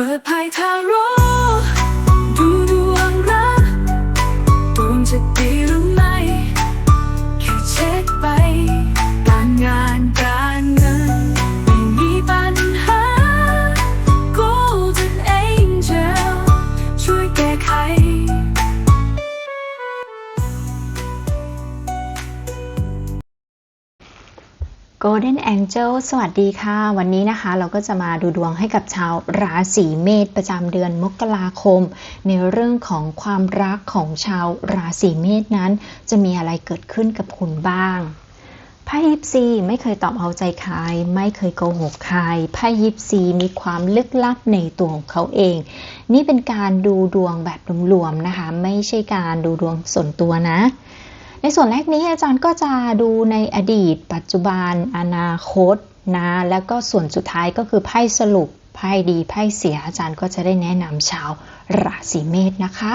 ปิดภายทาโร่ Golden Angel สวัสดีค่ะ วันนี้นะคะเราก็จะมาดูดวงให้กับชาวราศีเมษประจำเดือนมกราคม ในเรื่องของความรักของชาวราศีเมษนั้น จะมีอะไรเกิดขึ้นกับคุณบ้างไพ่ยิปซีไม่เคยตอบเอาใจใคร ไม่เคยโกหกใครไพ่ยิปซีมีความลึกลับในตัวของเขาเอง นี่เป็นการดูดวงแบบรวมๆนะคะ ไม่ใช่การดูดวงส่วนตัวนะ ในส่วนแรกนี้อาจารย์ก็จะดูในอดีต ปัจจุบัน อนาคตนะ แล้วก็ส่วนสุดท้ายก็คือไพ่สรุปไพ่ดีไพ่เสียอาจารย์ก็จะได้แนะนำชาวราศีเมษนะคะ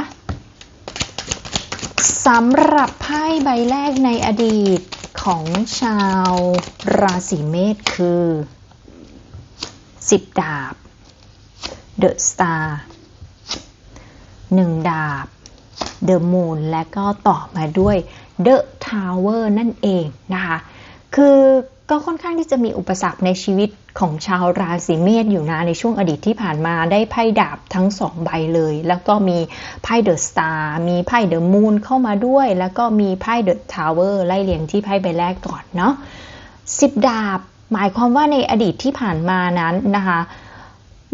สำหรับไพ่ใบแรกในอดีตของชาวราศีเมษคือ10ดาบ The Star 1ดาบ The Moon และก็ต่อมาด้วย The Tower นั่นเองนะคะ คือก็ค่อนข้างที่จะมีอุปสรรคในชีวิตของชาวราศีเมษอยู่นะในช่วงอดีตที่ผ่านมาได้ไพ่ดาบทั้งสองใบเลย แล้วก็มีไพ่เดอะสตาร์มีไพ่เดอะมูนเข้ามาด้วย แล้วก็มีไพ่เดอะทาวเวอร์ไล่เรียงที่ไพ่ใบแรกก่อนเนาะสิบดาบหมายความว่าในอดีตที่ผ่านมานั้นนะคะ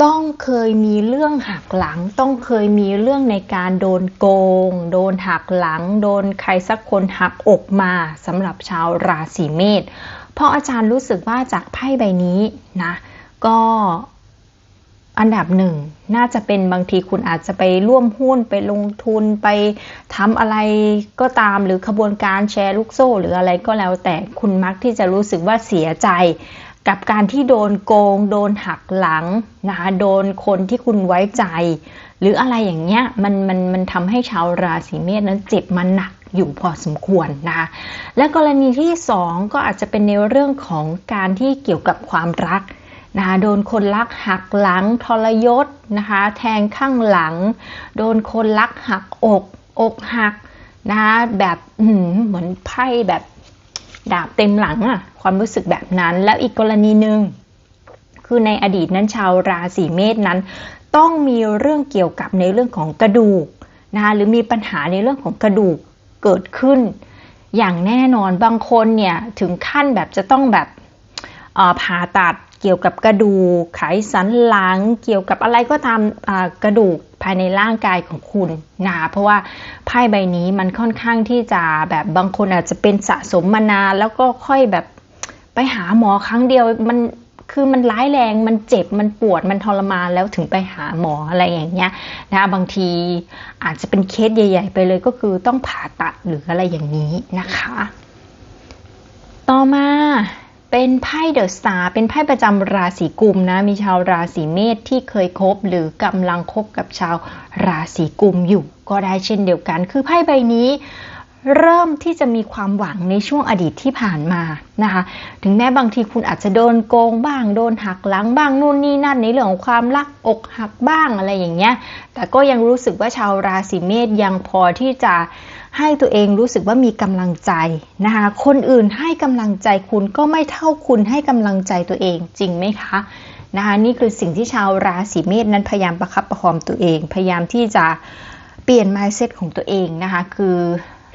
ต้องเคยมีเรื่องหักหลัง ต้องเคยมีเรื่องในการโดนโกง โดนหักหลัง โดนใครสักคนหักอกมาสำหรับชาวราศีเมษเพราะอาจารย์รู้สึกว่าจากไพ่ใบนี้นะก็อันดับหนึ่งน่าจะเป็นบางทีคุณอาจจะไปร่วมหุ้นไปลงทุนไปทำอะไรก็ตามหรือขบวนการแชร์ลูกโซ่ หรืออะไรก็แล้วแต่คุณมักที่จะรู้สึกว่าเสียใจ กับการที่โดนโกง โดนหักหลังนะคะโดนคนที่คุณไว้ใจ หรืออะไรอย่างเงี้ยมันมันมันทำให้ชาวราศีเมษนั้นเจ็บมันหนักอยู่พอสมควรนะคะและกรณีที่สองก็อาจจะเป็นในเรื่องของการที่เกี่ยวกับความรักนะคะโดนคนรักหักหลังทรยศนะคะแทงข้างหลัง โดนคนรักหักอก อกหักนะคะแบบเหมือนไพ่แบบ ดาบเต็มหลังอะความรู้สึกแบบนั้น แล้วอีกกรณีหนึ่งคือในอดีตนั้นชาวราศีเมษนั้น ต้องมีเรื่องเกี่ยวกับในเรื่องของกระดูกนะคะหรือมีปัญหาในเรื่องของกระดูกเกิดขึ้น อย่างแน่นอนบางคนเนี่ยถึงขั้นแบบจะต้องแบบผ่าตัด เกี่ยวกับกระดูกไขสันหลัง เกี่ยวกับอะไรก็ตามกระดูกภายในร่างกายของคุณนะคะเพราะว่าไพ่ใบนี้มันค่อนข้างที่จะแบบบางคนอาจจะเป็นสะสมมานานแล้วก็ค่อยแบบไปหาหมอครั้งเดียวมันคือมันร้ายแรงมันเจ็บมันปวดมันทรมานแล้วถึงไปหาหมออะไรอย่างเงี้ยนะบางทีอาจจะเป็นเคสใหญ่ ๆ ไปเลยก็คือต้องผ่าตัดหรืออะไรอย่างนี้นะคะ ต่อมา เป็นไพ่เดอะสตาร์เป็นไพ่ประจำราศีกุมนะ มีชาวราศีเมษที่เคยคบหรือกำลังคบกับชาวราศีกุมอยู่ก็ได้เช่นเดียวกัน คือไพ่ใบนี้ เริ่มที่จะมีความหวังในช่วงอดีตที่ผ่านมานะคะ ถึงแม้บางทีคุณอาจจะโดนโกงบ้างโดนหักหลังบ้างนู่นนี่นั่นในเรื่องของความรักอกหักบ้างอะไรอย่างเงี้ย แต่ก็ยังรู้สึกว่าชาวราศีเมษยังพอที่จะให้ตัวเองรู้สึกว่ามีกำลังใจนะคะ คนอื่นให้กำลังใจคุณก็ไม่เท่าคุณให้กำลังใจตัวเองจริงไหมคะนะคะนี่คือสิ่งที่ชาวราศีเมษนั้นพยายามประคับประคองตัวเอง พยายามที่จะเปลี่ยน mindset ของตัวเองนะคะ คือ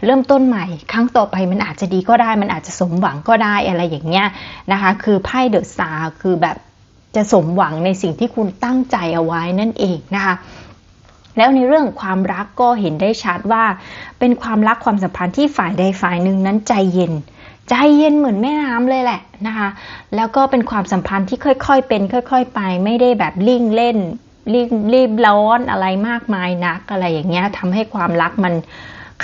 เริ่มต้นใหม่ ครั้งต่อไปมันอาจจะดีก็ได้ มันอาจจะสมหวังก็ได้อะไรอย่างเงี้ยนะคะ คือไพ่เดอะสตาคือแบบจะสมหวังในสิ่งที่คุณตั้งใจเอาไว้นั่นเองนะคะแล้วในเรื่องความรักก็เห็นได้ชัดว่า เป็นความรักความสัมพันธ์ที่ฝ่ายใดฝ่ายหนึ่งนั้นใจเย็น ใจเย็นเหมือนแม่น้ำเลยแหละนะคะ แล้วก็เป็นความสัมพันธ์ที่ค่อยๆเป็น ค่อย ๆ ไป ไม่ได้แบบลิ่งเล่นรีบรีบร้อนอะไรมากมายนักอะไรอย่างเงี้ยทำให้ความรักมัน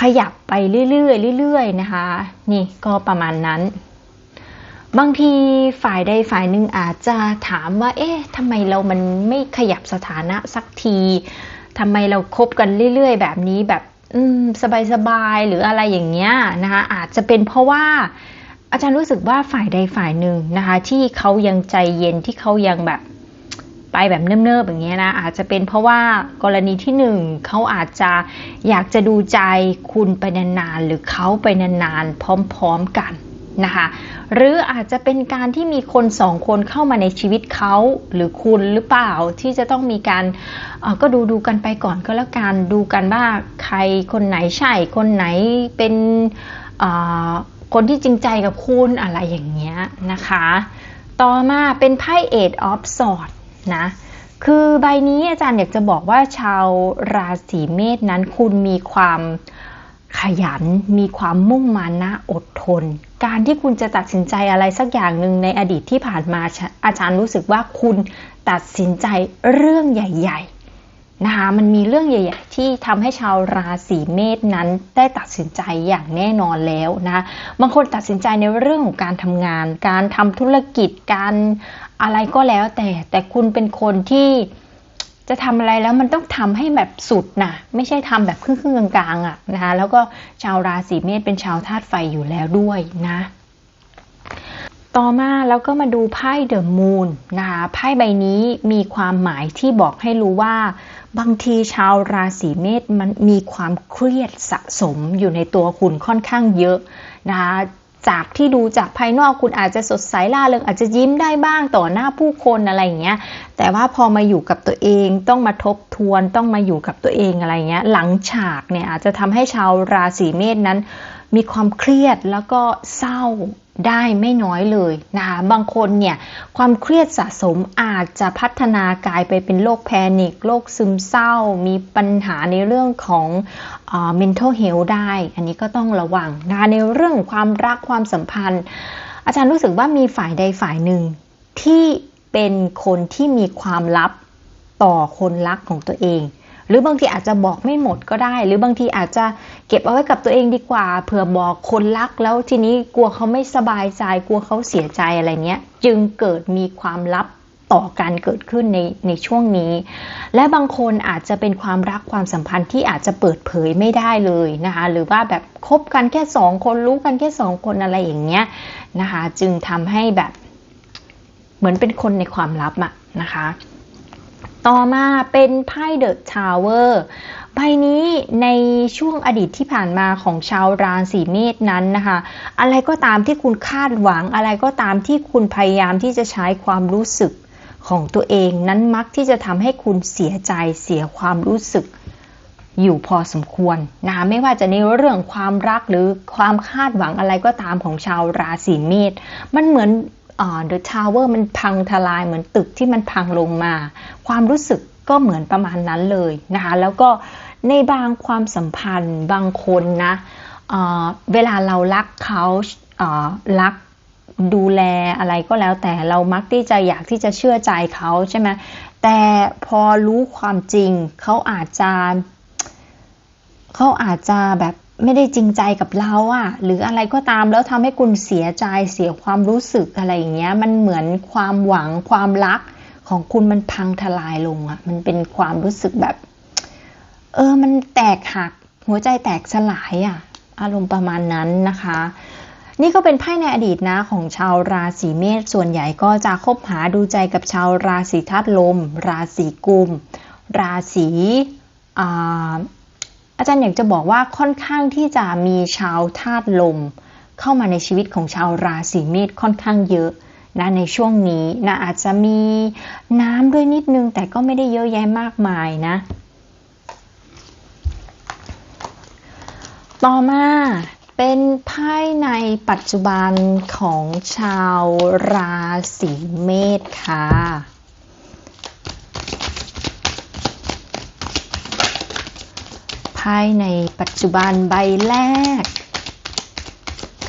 ขยับไปเรื่อยๆเรื่อยๆนะคะ นี่ก็ประมาณนั้น บางทีฝ่ายใดฝ่ายหนึ่งอาจจะถามว่า เอ๊ะทำไมเรามันไม่ขยับสถานะสักทีทำไมเราคบกันเรื่อยๆ แบบนี้แบบสบายๆ หรืออะไรอย่างเงี้ยนะคะอาจจะเป็นเพราะว่าอาจารย์รู้สึกว่าฝ่ายใดฝ่ายหนึ่งนะคะ ที่เขายังใจเย็นที่เขายังแบบ ไปแบบเนิบๆอย่างเงี้ยนะอาจจะเป็นเพราะว่ากรณีที่หนึ่งเขาอาจจะอยากจะดูใจคุณไปนานๆหรือเขาไปนานๆพร้อมๆกันนะคะหรืออาจจะเป็นการที่มีคนสองคนเข้ามาในชีวิตเขาหรือคุณหรือเปล่าที่จะต้องมีการก็ดูดูกันไปก่อนก็แล้วกันดูกันว่าใครคนไหนใช่คนไหนเป็นคนที่จริงใจกับคุณอะไรอย่างเงี้ยนะคะ ต่อมาเป็นไพ่ Eight of Swords นะคือใบนี้อาจารย์อยากจะบอกว่าชาวราศีเมษนั้นคุณมีความขยัน มีความมุ่งมานะอดทน การที่คุณจะตัดสินใจอะไรสักอย่างหนึ่งในอดีตที่ผ่านมาอาจารย์รู้สึกว่าคุณตัดสินใจเรื่องใหญ่ ๆ นะคะมันมีเรื่องใหญ่ๆที่ทำให้ชาวราศีเมษนั้นได้ตัดสินใจอย่างแน่นอนแล้วนะบางคนตัดสินใจในเรื่องของการทำงาน การทำธุรกิจการอะไรก็แล้วแต่แต่คุณเป็นคนที่จะทำอะไรแล้วมันต้องทำให้แบบสุดนะไม่ใช่ทำแบบครึ่งๆกลางๆอะ่ะนะคะแล้วก็ชาวราศีเมษเป็นชาวธาตุไฟอยู่แล้วด้วยนะ ต่อมาแล้วก็มาดูไพ่เดอะมูนนะคะไพ่ใบนี้มีความหมายที่บอกให้รู้ว่า บางทีชาวราศีเมษมันมีความเครียดสะสมอยู่ในตัวคุณค่อนข้างเยอะนะคะจากที่ดูจากภายนอกคุณอาจจะสดใสล่าเริงอาจจะยิ้มได้บ้างต่อหน้าผู้คนอะไรอย่างเงี้ย แต่ว่าพอมาอยู่กับตัวเองต้องมาทบทวนต้องมาอยู่กับตัวเองอะไรเงี้ย หลังฉากเนี่ยอาจจะทำให้ชาวราศีเมษนั้น มีความเครียดแล้วก็เศร้า ได้ไม่น้อยเลยนะคะบางคนเนี่ยความเครียดสะสมอาจจะพัฒนากลายไปเป็นโรคแพนิคโรคซึมเศร้า มีปัญหาในเรื่องของเอ่อ mental health ได้ อันนี้ก็ต้องระวังนะคะในเรื่องความรักความสัมพันธ์ อาจารย์รู้สึกว่ามีฝ่ายใดฝ่ายหนึ่ง ที่เป็นคนที่มีความลับต่อคนรักของตัวเอง หรือบางทีอาจจะบอกไม่หมดก็ได้ หรือบางทีอาจจะเก็บเอาไว้กับตัวเองดีกว่าเผื่อบอกคนรักแล้วทีนี้กลัวเขาไม่สบายใจกลัวเขาเสียใจอะไรเนี้ย จึงเกิดมีความลับต่อกันเกิดขึ้นในในช่วงนี้ และบางคนอาจจะเป็นความรักความสัมพันธ์ที่อาจจะเปิดเผยไม่ได้เลยนะคะหรือว่าแบบคบกันแค่สองคนรู้กันแค่สองคนอะไรอย่างเงี้ยนะคะจึงทำให้แบบเหมือนเป็นคนในความลับอะนะคะ ต่อมาเป็นไพ่เดอะทาวเวอร์ใบนี้ในช่วงอดีตที่ผ่านมาของชาวราศีเมษนั้นนะคะ อะไรก็ตามที่คุณคาดหวัง อะไรก็ตามที่คุณพยายามที่จะใช้ความรู้สึกของตัวเองนั้นมักที่จะทำให้คุณเสียใจเสียความรู้สึกอยู่พอสมควรนะคะไม่ว่าจะในเรื่องความรักหรือความคาดหวังอะไรก็ตามของชาวราศีเมษมันเหมือน เดอะทาวเวอร์มันพังทลายเหมือนตึกที่มันพังลงมา ความรู้สึกก็เหมือนประมาณนั้นเลยนะคะแล้วก็ในบางความสัมพันธ์บางคนนะเเวลาเรารักเขารักดูแลอะไรก็แล้วแต่เรามักที่จะอยากที่จะเชื่อใจเขาใช่ไหมแต่พอรู้ความจริงเขาอาจจะเขาอาจจะแบบ ไม่ได้จริงใจกับเราอะหรืออะไรก็ตามแล้วทำให้คุณเสียใจเสียความรู้สึกอะไรอย่างเงี้ย มันเหมือนความหวังความรักของคุณมันพังทลายลงอะมันเป็นความรู้สึกแบบ เออมันแตกหัก หัวใจแตกสลายอะอารมณ์ประมาณนั้นนะคะ นี่ก็เป็นไพ่ในอดีตนะของชาวราศีเมษส่วนใหญ่ก็จะคบหาดูใจกับชาวราศีธาตุลม ราศีกุม ราศี อ่าอาจารย์อยากจะบอกว่าค่อนข้างที่จะมีชาวธาตุลม เข้ามาในชีวิตของชาวราศีเมษค่อนข้างเยอะนะในช่วงนี้นะอาจจะมีน้ำด้วยนิดนึง แต่ก็ไม่ได้เยอะแยะมากมายนะ ต่อมาเป็นไพ่ในปัจจุบันของชาวราศีเมษค่ะ ไพ่ในปัจจุบันใบแรก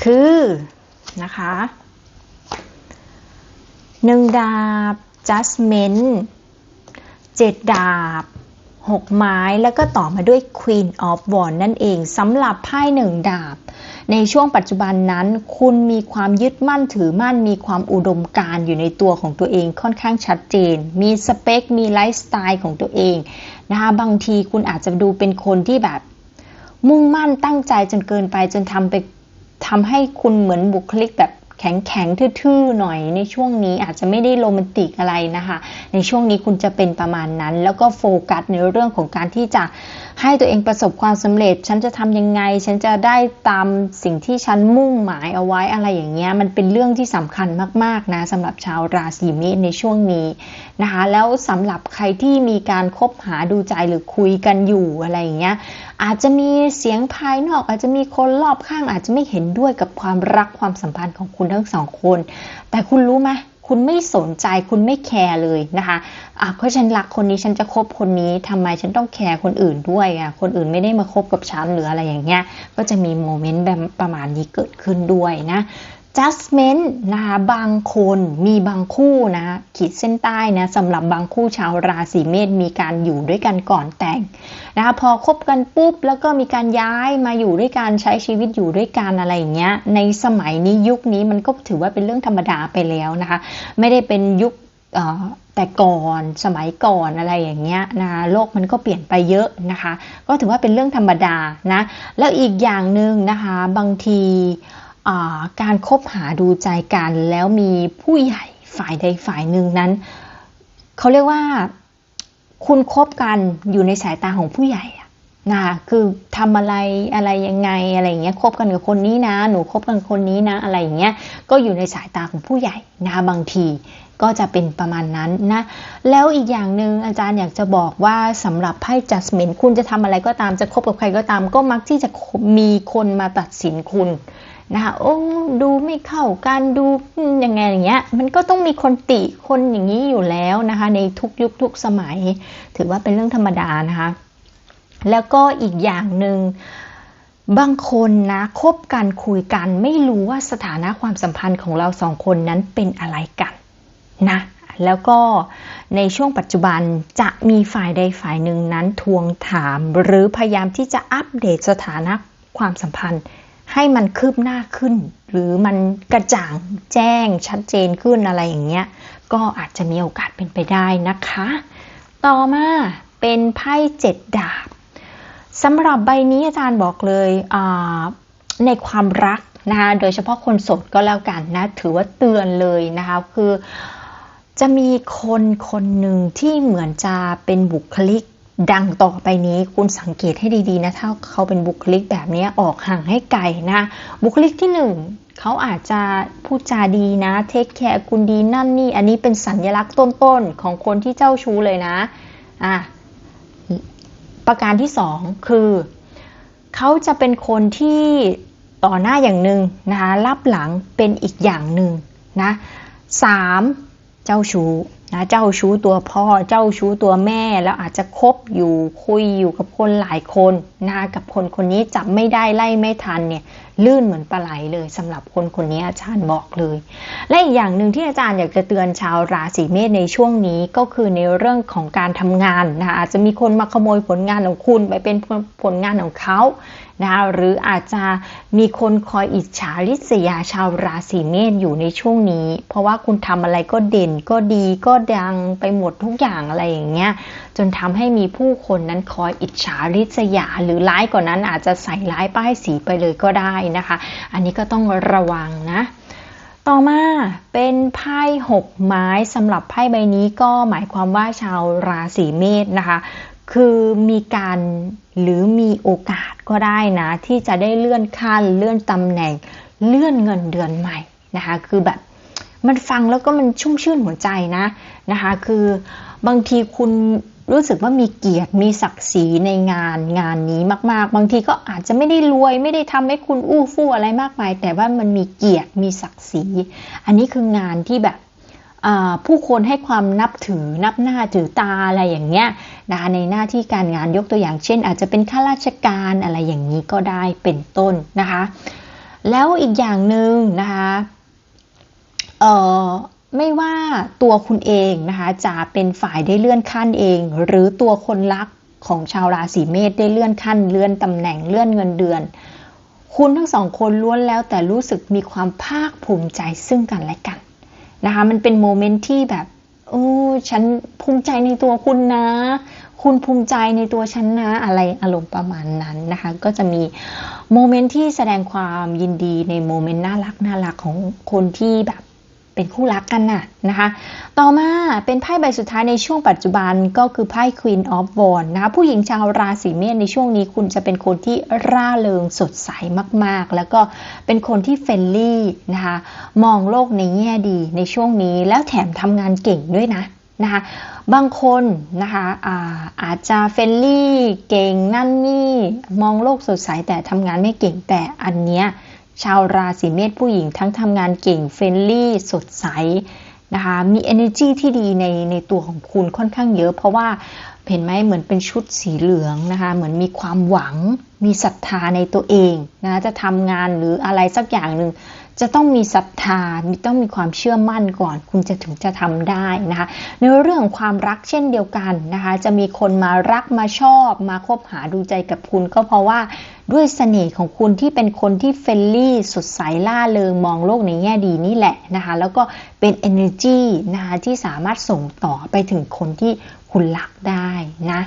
คือนะคะหนึ่งดาบ judgment เจ็ดดาบหกไม้แล้วก็ต่อมาด้วย Queen of Wands นั่นเองสำหรับไพ่หนึ่งดาบ ในช่วงปัจจุบันนั้น คุณมีความยึดมั่นถือมั่น มีความอุดมการณ์อยู่ในตัวของตัวเองค่อนข้างชัดเจน มีสเปค มีไลฟ์สไตล์ของตัวเอง นะคะบางทีคุณอาจจะดูเป็นคนที่แบบ มุ่งมั่นตั้งใจจนเกินไปจนทำไปทำให้คุณเหมือนบุคลิกแบบแข็งแข็งทื่อๆหน่อยในช่วงนี้อาจจะไม่ได้โรแมนติกอะไรนะคะ ในช่วงนี้คุณจะเป็นประมาณนั้น แล้วก็โฟกัสในเรื่องของการที่จะให้ตัวเองประสบความสำเร็จ ฉันจะทำยังไง ฉันจะได้ตามสิ่งที่ฉันมุ่งหมายเอาไว้อะไรอย่างเงี้ย มันเป็นเรื่องที่สำคัญมากๆนะสำหรับชาวราศีเมษในช่วงนี้นะคะ แล้วสำหรับใครที่มีการคบหาดูใจหรือคุยกันอยู่อะไรอย่างเงี้ย อาจจะมีเสียงภายนอก อาจจะมีคนรอบข้างอาจจะไม่เห็นด้วยกับความรักความสัมพันธ์ของคุณทั้งสองคน แต่คุณรู้ไหม คุณไม่สนใจคุณไม่แคร์เลยนะคะอะเพราะฉันรักคนนี้ฉันจะคบคนนี้ทำไมฉันต้องแคร์คนอื่นด้วยอะคนอื่นไม่ได้มาคบกับฉันหรืออะไรอย่างเงี้ยก็จะมีโมเมนต์แบบประมาณนี้เกิดขึ้นด้วยนะ judgment นะคะบางคนมีบางคู่นะขีดเส้นใต้นะสำหรับบางคู่ชาวราศีเมษมีการอยู่ด้วยกันก่อนแต่งนะคะพอคบกันปุ๊บแล้วก็มีการย้ายมาอยู่ด้วยกันใช้ชีวิตอยู่ด้วยกันอะไรอย่างเงี้ยในสมัยนี้ยุคนี้มันก็ถือว่าเป็นเรื่องธรรมดาไปแล้วนะคะ ไม่ได้เป็นยุคแต่ก่อนสมัยก่อนอะไรอย่างเงี้ยนะคะโลกมันก็เปลี่ยนไปเยอะนะคะ ก็ถือว่าเป็นเรื่องธรรมดานะแล้วอีกอย่างหนึ่งนะคะบางที การคบหาดูใจกันแล้วมีผู้ใหญ่ฝ่ายใดฝ่ายหนึ่งนั้น เขาเรียกว่าคุณคบกันอยู่ในสายตาของผู้ใหญ่อะนะคะคือทำอะไรอะไรยังไงอะไรอย่างเงี้ยคบกันกับคนนี้นะ หนูคบกันคนนี้นะอะไรอย่างเงี้ยก็อยู่ในสายตาของผู้ใหญ่นะคะบางทีก็จะเป็นประมาณนั้นนะแล้วอีกอย่างหนึ่งอาจารย์อยากจะบอกว่าสำหรับไพ่ judgment คุณจะทำอะไรก็ตามจะคบกับใครก็ตาม ก็มักที่จะมีคนมาตัดสินคุณ นะคะโอ้ดูไม่เข้ากันดูยังไงอย่างเงี้ย มันก็ต้องมีคนติคนอย่างนี้อยู่แล้วนะคะ ในทุกยุคทุกสมัย ถือว่าเป็นเรื่องธรรมดานะคะ แล้วก็อีกอย่างหนึ่งบางคนนะคบกันคุยกัน ไม่รู้ว่าสถานะความสัมพันธ์ของเราสองคนนั้นเป็นอะไรกันนะแล้วก็ในช่วงปัจจุบันจะมีฝ่ายใดฝ่ายหนึ่งนั้นทวงถาม หรือพยายามที่จะอัปเดตสถานะความสัมพันธ์ ให้มันคืบหน้าขึ้น หรือมันกระจ่างแจ้งชัดเจนขึ้นอะไรอย่างเงี้ยก็อาจจะมีโอกาสเป็นไปได้นะคะ ต่อมาเป็นไพ่เจ็ดดาบสำหรับใบนี้อาจารย์บอกเลยในความรักนะคะโดยเฉพาะคนโสดก็แล้วกันนะ ถือว่าเตือนเลยนะคะคือจะมีคนคนหนึ่งที่เหมือนจะเป็นบุคลิก ดังต่อไปนี้คุณสังเกตให้ดีๆนะ ถ้าเขาเป็นบุคลิกแบบนี้ออกห่างให้ไกลนะ บุคลิกที่หนึ่งเขาอาจจะพูดจาดีนะเทคแคร์คุณดีนั่นนี่ อันนี้เป็นสัญลักษณ์ต้นๆ ของคนที่เจ้าชู้เลยนะอะประการที่สองคือเขาจะเป็นคนที่ต่อหน้าอย่างหนึ่งนะคะรับหลังเป็นอีกอย่างหนึ่งนะสามเจ้าชู้ นะเจ้าชู้ตัวพ่อเจ้าชู้ตัวแม่ แล้วอาจจะคบอยู่คุยอยู่กับคนหลายคนนะกับคนคนนี้จับไม่ได้ไล่ไม่ทันเนี่ย ลื่นเหมือนปลาไหลเลยสำหรับคนคนนี้อาจารย์บอกเลย และอีกอย่างหนึ่งที่อาจารย์อยากจะเตือนชาวราศีเมษในช่วงนี้ก็คือในเรื่องของการทำงานนะคะอาจจะมีคนมาขโมยผลงานของคุณไปเป็นผลงานของเขานะคะหรืออาจจะมีคนคอยอิจฉาริษยาชาวราศีเมษอยู่ในช่วงนี้ เพราะว่าคุณทำอะไรก็เด่นก็ดีก็ดังไปหมดทุกอย่างอะไรอย่างเงี้ยจนทำให้มีผู้คนนั้นคอยอิจฉาริษยา หรือร้ายกว่านั้นอาจจะใส่ร้ายป้ายสีไปเลยก็ได้นะคะ อันนี้ก็ต้องระวังนะ ต่อมาเป็นไพ่หกไม้สำหรับไพ่ใบนี้ก็หมายความว่าชาวราศีเมษนะคะคือมีการหรือมีโอกาสก็ได้นะ ที่จะได้เลื่อนขั้น เลื่อนตำแหน่ง เลื่อนเงินเดือนใหม่นะคะ คือแบบมันฟังแล้วก็มันชุ่มชื่นหัวใจนะนะคะ คือบางทีคุณ รู้สึกว่ามีเกียรติมีศักดิ์ศรีในงานงานนี้มาก ๆ บางทีก็อาจจะไม่ได้รวยไม่ได้ทำให้คุณอู้ฟู่อะไรมากมาย แต่ว่ามันมีเกียรติมีศักดิ์ศรี อันนี้คืองานที่แบบผู้คนให้ความนับถือนับหน้าถือตาอะไรอย่างเงี้ยนะคะในหน้าที่การงานยกตัวอย่างเช่น อาจจะเป็นข้าราชการอะไรอย่างนี้ก็ได้เป็นต้นนะคะ แล้วอีกอย่างหนึ่งนะคะ ไม่ว่าตัวคุณเองนะคะจะเป็นฝ่ายได้เลื่อนขั้นเอง หรือตัวคนรักของชาวราศีเมษได้เลื่อนขั้น เลื่อนตำแหน่งเลื่อนเงินเดือน คุณทั้งสองคนล้วนแล้วแต่รู้สึกมีความภาคภูมิใจซึ่งกันและกันนะคะมันเป็นโมเมนต์ที่แบบโอ้ฉันภูมิใจในตัวคุณนะ คุณภูมิใจในตัวฉันนะอะไรอารมณ์ประมาณนั้นนะคะ ก็จะมีโมเมนต์ที่แสดงความยินดีในโมเมนต์น่ารักน่ารักของคนที่แบบ เป็นคู่รักกันน่ะนะคะ ต่อมาเป็นไพ่ใบสุดท้ายในช่วงปัจจุบันก็คือไพ่ Queen of Wands นะคะ ผู้หญิงชาวราศีเมษในช่วงนี้คุณจะเป็นคนที่ร่าเริงสดใสมากๆ แล้วก็เป็นคนที่เฟรนลี่นะคะ มองโลกในแง่ดีในช่วงนี้ แล้วแถมทำงานเก่งด้วยนะนะคะบางคนนะคะอาอาจจะเฟรนลี่เก่งนั่นนี่ มองโลกสดใสแต่ทำงานไม่เก่งแต่อันเนี้ย ชาวราศีเมษผู้หญิงทั้งทำงานเก่งเฟรนลี่สดใสนะคะมี energy ที่ดีในในตัวของคุณค่อนข้างเยอะ เพราะว่าเห็นไหมเหมือนเป็นชุดสีเหลืองนะคะ เหมือนมีความหวัง มีศรัทธาในตัวเองนะ จะทำงานหรืออะไรสักอย่างหนึ่ง จะต้องมีศรัทธามีต้องมีความเชื่อมั่นก่อน คุณจะถึงจะทำได้นะคะ ในเรื่องความรักเช่นเดียวกันนะคะ จะมีคนมารักมาชอบ มาคบหาดูใจกับคุณ ก็เพราะว่าด้วยเสน่ห์ของคุณที่เป็นคนที่เฟรนลี่สดใสล่าเริงมองโลกในแง่ดีนี่แหละนะคะ แล้วก็เป็น energy นะคะที่สามารถส่งต่อไปถึงคนที่คุณรักได้นะ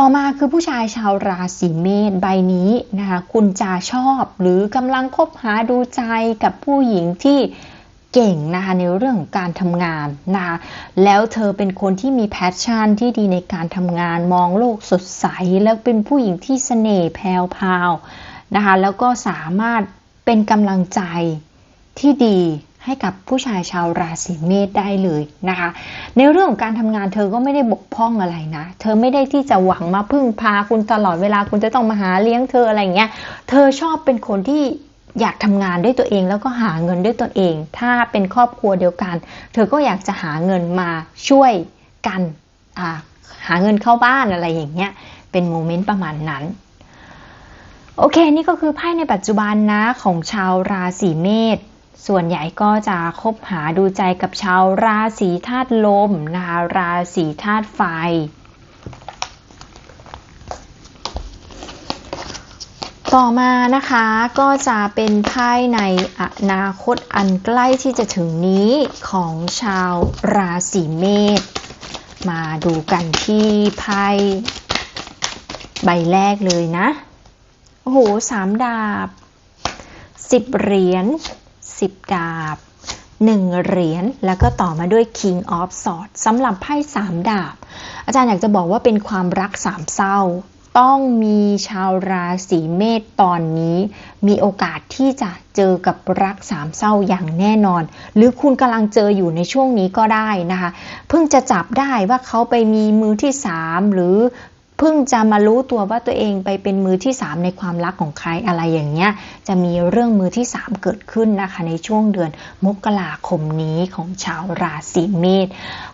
ต่อมาคือผู้ชายชาวราศีเมษใบนี้นะคะคุณจะชอบหรือกำลังคบหาดูใจกับผู้หญิงที่เก่งนะคะในเรื่องของการทำงานนะคะแล้วเธอเป็นคนที่มีแพชชั่นที่ดีในการทำงานมองโลกสดใส แล้วเป็นผู้หญิงที่เสน่ห์แพรวพาวนะคะแล้วก็สามารถเป็นกำลังใจที่ดี ให้กับผู้ชายชาวราศีเมษได้เลยนะคะ ในเรื่องของการทำงานเธอก็ไม่ได้บกพร่องอะไรนะ เธอไม่ได้ที่จะหวังมาพึ่งพาคุณตลอดเวลาคุณจะต้องมาหาเลี้ยงเธออะไรเงี้ย เธอชอบเป็นคนที่อยากทำงานด้วยตัวเองแล้วก็หาเงินด้วยตัวเอง ถ้าเป็นครอบครัวเดียวกัน เธอก็อยากจะหาเงินมาช่วยกันหาเงินเข้าบ้านอะไรอย่างเงี้ย เป็นโมเมนต์ประมาณนั้นโอเค นี่ก็คือไพ่ในปัจจุบันนะของชาวราศีเมษ ส่วนใหญ่ก็จะคบหาดูใจกับชาวราศีธาตุลมนะคะ ราศีธาตุไฟ ต่อมานะคะก็จะเป็นไพ่ในอนาคตอันใกล้ที่จะถึงนี้ของชาวราศีเมษ มาดูกันที่ไพ่ใบแรกเลยนะ โอ้โหสามดาบสิบเหรียญ สิบดาบหนึ่งเหรียญแล้วก็ต่อมาด้วย King of Swords สำหรับไพ่สามดาบ อาจารย์อยากจะบอกว่าเป็นความรักสามเศร้า ต้องมีชาวราศีเมษตอนนี้ มีโอกาสที่จะเจอกับรักสามเศร้าอย่างแน่นอน หรือคุณกำลังเจออยู่ในช่วงนี้ก็ได้นะคะ เพิ่งจะจับได้ว่าเขาไปมีมือที่สามหรือ เพิ่งจะมารู้ตัวว่าตัวเองไปเป็นมือที่ 3 ในความรักของใครอะไรอย่างเงี้ยจะมีเรื่องมือที่ 3 เกิดขึ้นนะคะ ในช่วงเดือนมกราคมนี้ของชาวราศีเมษ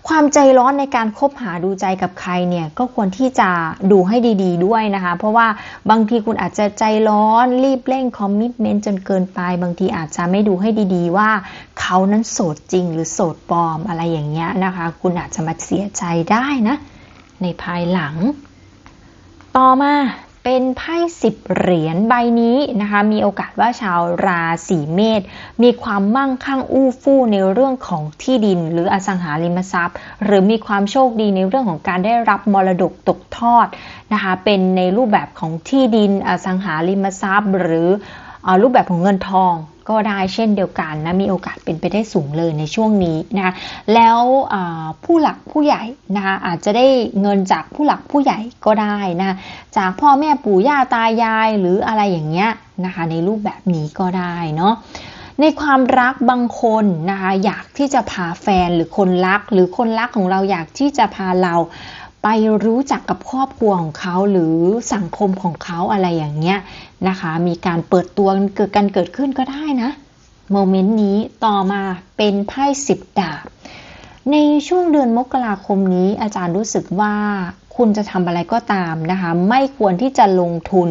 ความใจร้อนในการคบหาดูใจกับใครเนี่ยก็ควรที่จะดูให้ดี ๆ ด้วยนะคะ เพราะว่าบางทีคุณอาจจะใจร้อนรีบเร่งคอมมิชเมนต์จนเกินไป บางทีอาจจะไม่ดูให้ดีๆ ว่าเขานั้นโสดจริงหรือโสดปลอมอะไรอย่างเงี้ยนะคะ คุณอาจจะมาเสียใจได้นะ ในภายหลัง ต่อมาเป็นไพ่สิบเหรียญใบนี้นะคะมีโอกาสว่าชาวราศีเมษมีความมั่งคั่งอู้ฟู่ในเรื่องของที่ดิน หรืออสังหาริมทรัพย์ หรือมีความโชคดีในเรื่องของการได้รับมรดกตกทอดนะคะเป็นในรูปแบบของที่ดินอสังหาริมทรัพย์ หรือเอ่อ รูปแบบของเงินทองก็ได้เช่นเดียวกันนะมีโอกาสเป็นไปได้สูงเลยในช่วงนี้นะคะแล้วผู้หลักผู้ใหญ่นะคะอาจจะได้เงินจากผู้หลักผู้ใหญ่ก็ได้นะจากพ่อแม่ปู่ย่าตายายหรืออะไรอย่างเงี้ยนะคะในรูปแบบนี้ก็ได้เนาะในความรักบางคนนะคะอยากที่จะพาแฟนหรือคนรัก หรือคนรักของเราอยากที่จะพาเรา ไปรู้จักกับครอบครัวของเขาหรือสังคมของเขาอะไรอย่างเงี้ยนะคะ มีการเปิดตัวเกิดกันเกิดขึ้นก็ได้นะโมเมนต์นี้ต่อมาเป็นไพ่สิบดาบ ในช่วงเดือนมกราคมนี้อาจารย์รู้สึกว่าคุณจะทำอะไรก็ตามนะคะ ไม่ควรที่จะลงทุน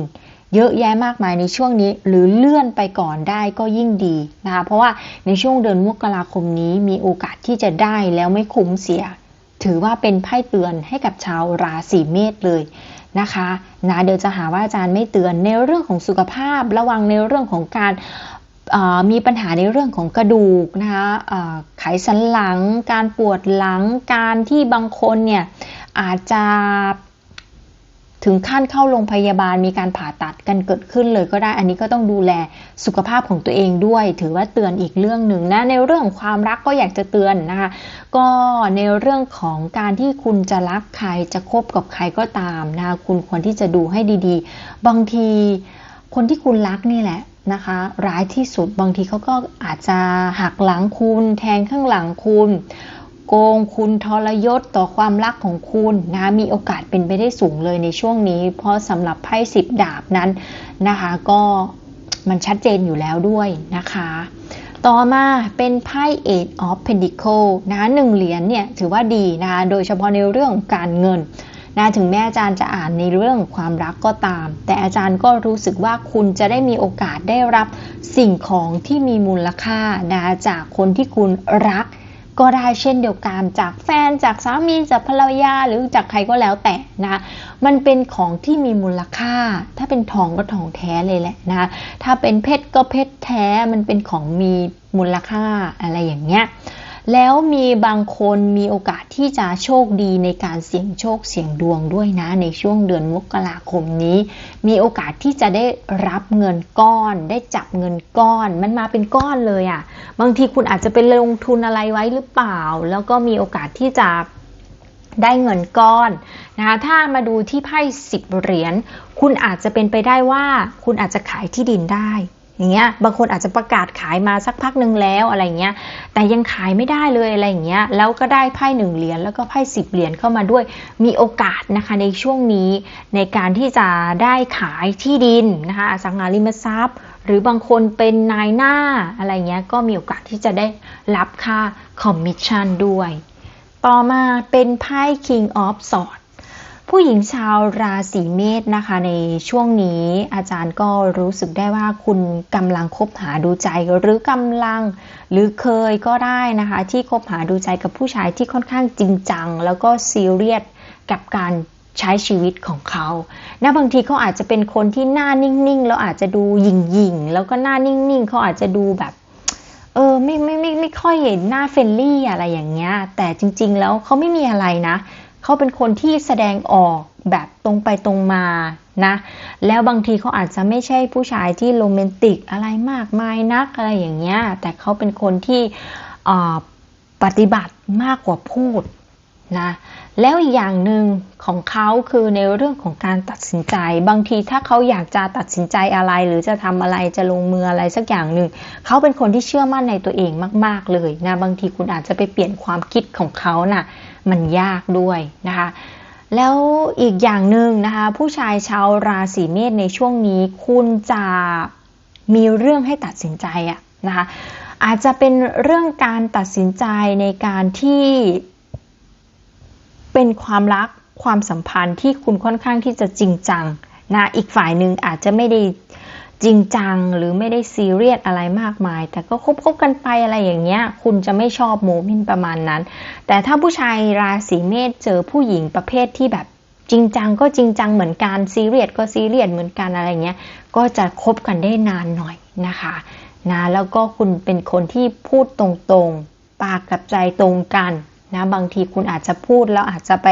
เยอะแยะมากมายในช่วงนี้ หรือเลื่อนไปก่อนได้ก็ยิ่งดีนะคะ เพราะว่าในช่วงเดือนมกราคมนี้มีโอกาสที่จะได้แล้วไม่คุ้มเสีย ถือว่าเป็นไพ่เตือนให้กับชาวราศีเมษเลยนะคะนะเดี๋ยวจะหาว่าอาจารย์ไม่เตือนในเรื่องของสุขภาพ ระวังในเรื่องของการมีปัญหาในเรื่องของกระดูกนะคะไขสันหลัง การปวดหลัง การที่บางคนเนี่ยอาจจะ ถึงขั้นเข้าโรงพยาบาลมีการผ่าตัดกันเกิดขึ้นเลยก็ได้ อันนี้ก็ต้องดูแลสุขภาพของตัวเองด้วย ถือว่าเตือนอีกเรื่องหนึ่งนะ ในเรื่องความรักก็อยากจะเตือนนะคะ ก็ในเรื่องของการที่คุณจะรักใครจะคบกับใครก็ตามนะ คุณควรที่จะดูให้ดีๆ บางทีคนที่คุณรักนี่แหละนะคะ ร้ายที่สุดบางทีเขาก็อาจจะหักหลังคุณ แทงข้างหลังคุณ โกง คุณทรยศต่อความรักของคุณนะมีโอกาสเป็นไปได้สูงเลยในช่วงนี้ เพราะสำหรับไพ่สิบดาบนั้นนะคะก็มันชัดเจนอยู่แล้วด้วยนะคะ ต่อมาเป็นไพ่ Eight of Pentacle นะหนึ่งเหรียญเนี่ยถือว่าดีนะคะโดยเฉพาะในเรื่องของการเงินนะถึงแม้อาจารย์จะอ่านในเรื่องความรักก็ตาม แต่อาจารย์ก็รู้สึกว่าคุณจะได้มีโอกาสได้รับสิ่งของที่มีมูลค่านะจากคนที่คุณรัก ก็ได้เช่นเดียวกันจากแฟนจากสามีจากภรรยาหรือจากใครก็แล้วแต่นะคะมันเป็นของที่มีมูลค่า ถ้าเป็นทองก็ทองแท้เลยแหละนะคะถ้าเป็นเพชรก็เพชรแท้มันเป็นของมีมูลค่าอะไรอย่างเงี้ย แล้วมีบางคนมีโอกาสที่จะโชคดีในการเสี่ยงโชคเสี่ยงดวงด้วยนะ ในช่วงเดือนมกราคมนี้ มีโอกาสที่จะได้รับเงินก้อน ได้จับเงินก้อน มันมาเป็นก้อนเลยอะ่ะ บางทีคุณอาจจะเป็นลงทุนอะไรไว้หรือเปล่า แล้วก็มีโอกาสที่จะได้เงินก้อนนะคะถ้ามาดูที่ไพ่สิบเหรียญคุณอาจจะเป็นไปได้ว่า คุณอาจจะขายที่ดินได้ อย่างเงี้ยบางคนอาจจะประกาศขายมาสักพักหนึ่งแล้วอะไรเงี้ยแต่ยังขายไม่ได้เลยอะไรเงี้ยแล้วก็ได้ไพ่หนึ่งเหรียญแล้วก็ไพ่สิบเหรียญเข้ามาด้วยมีโอกาสนะคะในช่วงนี้ในการที่จะได้ขายที่ดินนะคะอสังหาริมทรัพย์ หรือบางคนเป็นนายหน้าอะไรเงี้ยก็มีโอกาสที่จะได้รับค่าคอมมิชชั่นด้วย ต่อมาเป็นไพ่ King of Swords ผู้หญิงชาวราศีเมษนะคะในช่วงนี้อาจารย์ก็รู้สึกได้ว่าคุณกำลังคบหาดูใจ หรือกำลังหรือเคยก็ได้นะคะที่คบหาดูใจกับผู้ชายที่ค่อนข้างจริงจัง แล้วก็ซีเรียสกับการใช้ชีวิตของเขานะบางทีเขาอาจจะเป็นคนที่หน้านิ่งๆ แล้วอาจจะดูหยิ่งๆ แล้วก็หน้านิ่งๆ เขาอาจจะดูแบบเออไม่ไม่ไม่ไม่ค่อยเห็นหน้าเฟรนลี่อะไรอย่างเงี้ย แต่จริง ๆ แล้วเขาไม่มีอะไรนะ เขาเป็นคนที่แสดงออกแบบตรงไปตรงมานะ แล้วบางทีเขาอาจจะไม่ใช่ผู้ชายที่โรแมนติกอะไรมากมายนักอะไรอย่างเงี้ย แต่เขาเป็นคนที่ปฏิบัติมากกว่าพูด นะแล้วอีกอย่างหนึ่งของเขาคือในเรื่องของการตัดสินใจ บางทีถ้าเขาอยากจะตัดสินใจอะไร หรือจะทำอะไรจะลงมืออะไรสักอย่างหนึ่งเขาเป็นคนที่เชื่อมั่นในตัวเองมาก ๆเลยนะบางทีคุณอาจจะไปเปลี่ยนความคิดของเขานะ่ะมันยากด้วยนะคะแล้วอีกอย่างหนึ่งนะคะผู้ชายชาวราศีเมษในช่วงนี้คุณจะมีเรื่องให้ตัดสินใจอะนะคะอาจจะเป็นเรื่องการตัดสินใจในการที่ เป็นความรักความสัมพันธ์ที่คุณค่อนข้างที่จะจริงจังนะอีกฝ่ายหนึ่งอาจจะไม่ได้จริงจังหรือไม่ได้ซีเรียสอะไรมากมาย แต่ก็คบคบกันไปอะไรอย่างเงี้ย คุณจะไม่ชอบโมเมนต์ประมาณนั้น แต่ถ้าผู้ชายราศีเมษเจอผู้หญิงประเภทที่แบบจริงจังก็จริงจังเหมือนกันซีเรียสก็ซีเรียสเหมือนกันอะไรเงี้ยก็จะคบกันได้นานหน่อยนะคะนะแล้วก็คุณเป็นคนที่พูดตรงๆ ปากกับใจตรงกัน นะบางทีคุณอาจจะพูดแล้วอาจจะไป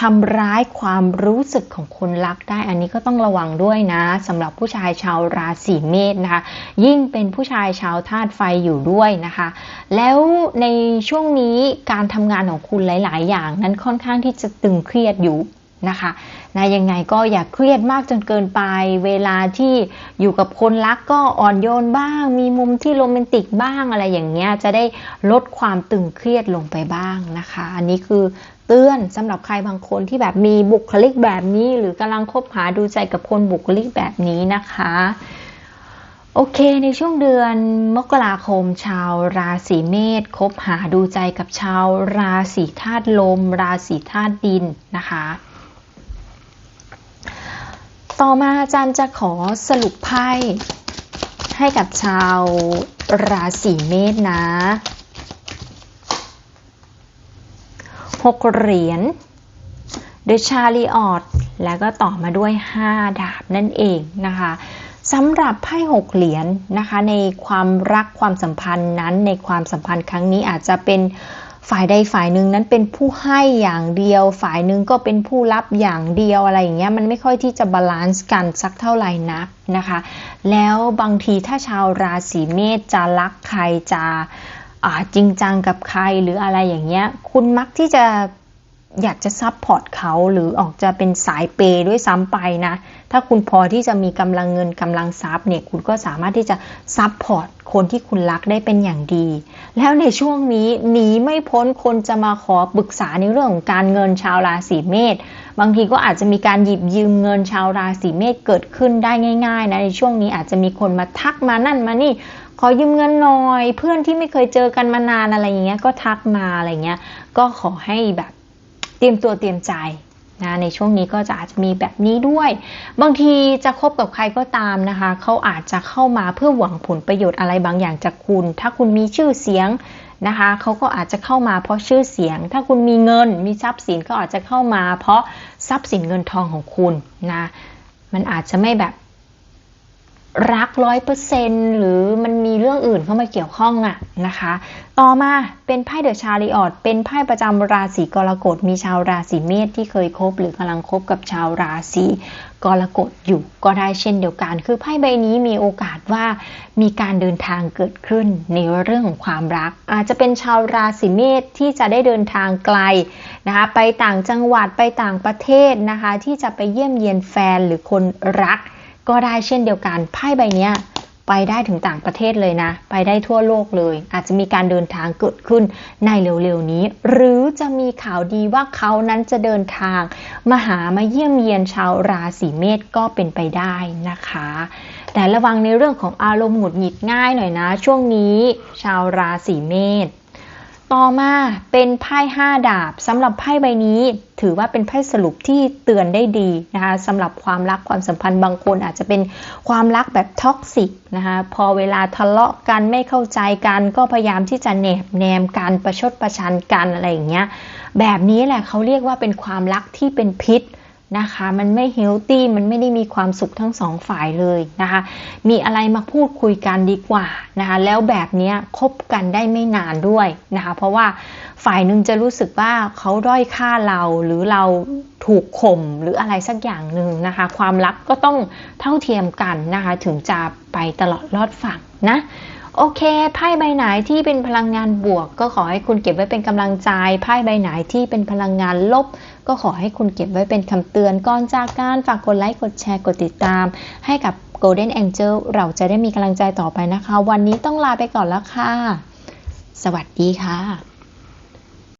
ทำร้ายความรู้สึกของคนรักได้ อันนี้ก็ต้องระวังด้วยนะสำหรับผู้ชายชาวราศีเมษนะคะ ยิ่งเป็นผู้ชายชาวธาตุไฟอยู่ด้วยนะคะ แล้วในช่วงนี้การทำงานของคุณหลาย ๆ อย่างนั้นค่อนข้างที่จะตึงเครียดอยู่ นะคะนะยังไงก็อย่าเครียดมากจนเกินไป เวลาที่อยู่กับคนรักก็อ่อนโยนบ้าง มีมุมที่โรแมนติกบ้างอะไรอย่างเงี้ย จะได้ลดความตึงเครียดลงไปบ้างนะคะ อันนี้คือเตือนสำหรับใครบางคนที่แบบมีบุคลิกแบบนี้ หรือกำลังคบหาดูใจกับคนบุคลิกแบบนี้นะคะโอเค ในช่วงเดือนมกราคม ชาวราศีเมษคบหาดูใจกับชาวราศีธาตุลม ราศีธาตุดินนะคะ ต่อมาอาจารย์จะขอสรุปไพ่ให้กับชาวราศีเมษนะหกเหรียญ The Chariot แล้วก็ต่อมาด้วย 5 ดาบนั่นเองนะคะสำหรับไพ่หกเหรียญนะคะในความรักความสัมพันธ์นั้นในความสัมพันธ์ครั้งนี้อาจจะเป็น ฝ่ายใดฝ่ายหนึ่งนั้นเป็นผู้ให้อย่างเดียว ฝ่ายหนึ่งก็เป็นผู้รับอย่างเดียวอะไรอย่างเงี้ยมันไม่ค่อยที่จะบาลานซ์กันสักเท่าไหร่นักนะคะ แล้วบางทีถ้าชาวราศีเมษจะรักใครจะจริงจังกับใครหรืออะไรอย่างเงี้ยคุณมักที่จะอยากจะซับพอร์ตเขาหรือออกจะเป็นสายเปย์ด้วยซ้ำไปนะ ถ้าคุณพอที่จะมีกำลังเงินกำลังทรัพย์เนี่ยคุณก็สามารถที่จะซับพอร์ตคนที่คุณรักได้เป็นอย่างดี แล้วในช่วงนี้หนีไม่พ้นคนจะมาขอปรึกษาในเรื่องของการเงินชาวราศีเมษบางทีก็อาจจะมีการหยิบยืมเงินชาวราศีเมษเกิดขึ้นได้ง่ายๆนะในช่วงนี้อาจจะมีคนมาทักมานั่นมานี่ขอยืมเงินหน่อย เพื่อนที่ไม่เคยเจอกันมานานอะไรอย่างเงี้ยก็ทักมาอะไรเงี้ยก็ขอให้แบบเตรียมตัวเตรียมใจ นะในช่วงนี้ก็จะอาจจะมีแบบนี้ด้วย บางทีจะคบกับใครก็ตามนะคะ เขาอาจจะเข้ามาเพื่อหวังผลประโยชน์อะไรบางอย่างจากคุณ ถ้าคุณมีชื่อเสียงนะคะเขาก็อาจจะเข้ามาเพราะชื่อเสียง ถ้าคุณมีเงินมีทรัพย์สินก็อาจจะเข้ามา เพราะทรัพย์สินเงินทองของคุณนะมันอาจจะไม่แบบ รักร้อยเปอร์เซนหรือมันมีเรื่องอื่นเข้ามาเกี่ยวข้องอะนะคะ ต่อมาเป็นไพ่เดอะชาริออตเป็นไพ่ประจำราศีกรกฎมีชาวราศีเมษที่เคยคบ หรือกำลังคบกับชาวราศีกรกฎอยู่ก็ได้เช่นเดียวกัน คือไพ่ใบนี้มีโอกาสว่ามีการเดินทางเกิดขึ้นในเรื่องของความรัก อาจจะเป็นชาวราศีเมษที่จะได้เดินทางไกลนะคะไปต่างจังหวัดไปต่างประเทศนะคะ ที่จะไปเยี่ยมเยียนแฟนหรือคนรัก ก็ได้เช่นเดียวกันไพ่ใบนี้ไปได้ถึงต่างประเทศเลยนะ ไปได้ทั่วโลกเลย อาจจะมีการเดินทางเกิดขึ้นในเร็วๆนี้ หรือจะมีข่าวดีว่าเขานั้นจะเดินทาง มาหามาเยี่ยมเยียนชาวราศีเมษก็เป็นไปได้นะคะ แต่ระวังในเรื่องของอารมณ์หงุดหงิดง่ายหน่อยนะ ช่วงนี้ ชาวราศีเมษ ต่อมาเป็นไพ่ห้าดาบสำหรับไพ่ใบนี้ ถือว่าเป็นไพ่สรุปที่เตือนได้ดีนะคะสำหรับความรักความสัมพันธ์บางคนอาจจะเป็นความรักแบบท็อกซิกนะคะพอเวลาทะเลาะกันไม่เข้าใจกันก็พยายามที่จะแนบแนมกันประชดประชันกันอะไรอย่างเงี้ยแบบนี้แหละเขาเรียกว่าเป็นความรักที่เป็นพิษ นะคะ มันไม่เฮลตี้มันไม่ได้มีความสุขทั้งสองฝ่ายเลยนะคะ มีอะไรมาพูดคุยกันดีกว่านะคะ แล้วแบบนี้คบกันได้ไม่นานด้วยนะคะ เพราะว่าฝ่ายหนึ่งจะรู้สึกว่าเขาด้อยค่าเราหรือเราถูกข่มหรืออะไรสักอย่างหนึ่งนะคะ ความรักก็ต้องเท่าเทียมกันนะคะ ถึงจะไปตลอดรอดฝั่งนะโอเค ไพ่ใบไหนที่เป็นพลังงานบวก ก็ขอให้คุณเก็บไว้เป็นกำลังใจ ไพ่ใบไหนที่เป็นพลังงานลบ ก็ขอให้คุณเก็บไว้เป็นคำเตือนก่อนจากการฝากกดไลค์กดแชร์กดติดตาม ให้กับ Golden Angel เราจะได้มีกำลังใจต่อไปนะคะ วันนี้ต้องลาไปก่อนแล้วค่ะ สวัสดีค่ะ